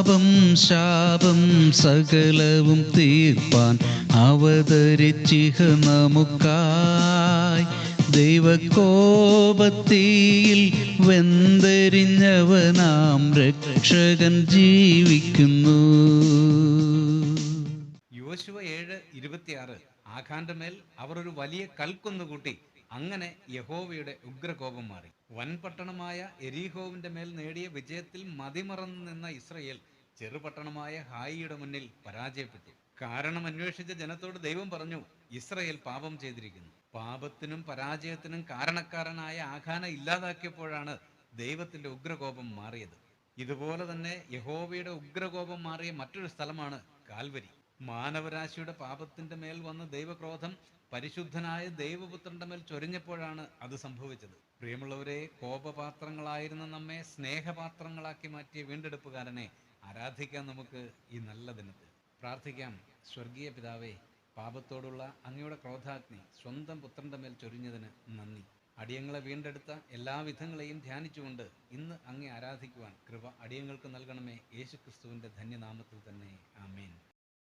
പാപം ശാപം സകലവും തീർപ്പാൻ അവതരിച്ചിഹ നമുക്കായി. ദൈവകോപത്തിയിൽ വെന്തരിഞ്ഞവനാം രക്ഷകൻ ജീവിക്കുന്നു. യോശുവ ഏഴ് ഇരുപത്തിയാറ് ആഖാന്റെ മേൽ അവർ ഒരു വലിയ കൽക്കൊന്നു കൂട്ടി അങ്ങനെ യഹോവയുടെ ഉഗ്രകോപം മാറി. വൻപട്ടണമായ എരീഹോവിന്റെ മേൽ നേടിയ വിജയത്തിൽ മതിമറന്നു നിന്ന ഇസ്രയേൽ ചെറുപട്ടണമായ ഹായിയുടെ മുന്നിൽ പരാജയപ്പെട്ടു. കാരണം അന്വേഷിച്ച ജനത്തോട് ദൈവം പറഞ്ഞു ഇസ്രയേൽ പാപം ചെയ്തിരിക്കുന്നു. പാപത്തിനും പരാജയത്തിനും കാരണക്കാരനായ ആഖാന ഇല്ലാതാക്കിയപ്പോഴാണ് ദൈവത്തിന്റെ ഉഗ്രകോപം മാറിയത്. ഇതുപോലെ തന്നെ യഹോവയുടെ ഉഗ്രകോപം മാറിയ മറ്റൊരു സ്ഥലമാണ് കാൽവരി. മാനവരാശിയുടെ പാപത്തിന്റെ മേൽ വന്ന ദൈവക്രോധം പരിശുദ്ധനായ ദൈവപുത്രന്റെ മേൽ ചൊരിഞ്ഞപ്പോഴാണ് അത് സംഭവിച്ചത്. പ്രിയമുള്ളവരെ കോപപാത്രങ്ങളായിരുന്ന നമ്മെ സ്നേഹപാത്രങ്ങളാക്കി മാറ്റിയ വീണ്ടെടുപ്പുകാരനെ ആരാധിക്കാം നമുക്ക് ഈ നല്ല ദിനത്തിൽ. പ്രാർത്ഥിക്കാം. സ്വർഗീയ പിതാവേ പാപത്തോടുള്ള അങ്ങയുടെ ക്രോധാഗ്നി സ്വന്തം പുത്രന്റെ മേൽ ചൊരിഞ്ഞതിന് നന്ദി. അടിയങ്ങളെ വീണ്ടെടുത്ത എല്ലാവിധങ്ങളെയും ധ്യാനിച്ചുകൊണ്ട് ഇന്ന് അങ്ങേ ആരാധിക്കുവാൻ കൃപ അടിയങ്ങൾക്ക് നൽകണമേ. യേശുക്രിസ്തുവിന്റെ ധന്യനാമത്തിൽ തന്നെ. ആമേൻ.